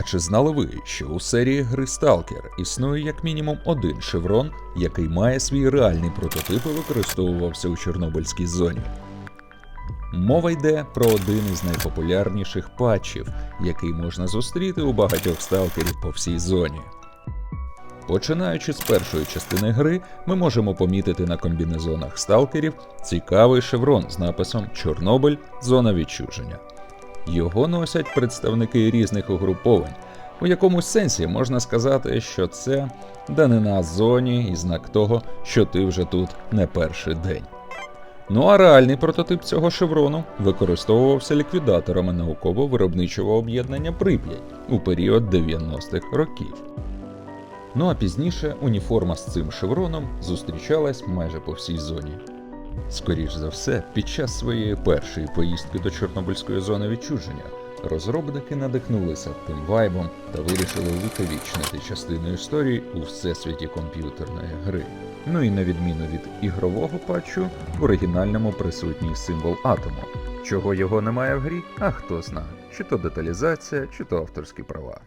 А чи знали ви, що у серії гри Stalker існує як мінімум один шеврон, який має свій реальний прототип і використовувався у Чорнобильській зоні? Мова йде про один із найпопулярніших патчів, який можна зустріти у багатьох сталкерів по всій зоні. Починаючи з першої частини гри, ми можемо помітити на комбінезонах сталкерів цікавий шеврон з написом Чорнобиль Зона відчуження. Його носять представники різних угруповань. У якомусь сенсі можна сказати, що це данина зоні і знак того, що ти вже тут не перший день. Ну а реальний прототип цього шеврону використовувався ліквідаторами науково-виробничого об'єднання Прип'ять у період 90-х років. Ну а пізніше уніформа з цим шевроном зустрічалась майже по всій зоні. Скоріш за все, під час своєї першої поїздки до Чорнобильської зони відчуження розробники надихнулися тим вайбом та вирішили увіковічнити частину історії у всесвіті комп'ютерної гри. Ну і на відміну від ігрового патчу, в оригінальному присутній символ атому. Чого його немає в грі, а хто зна, чи то деталізація, чи то авторські права.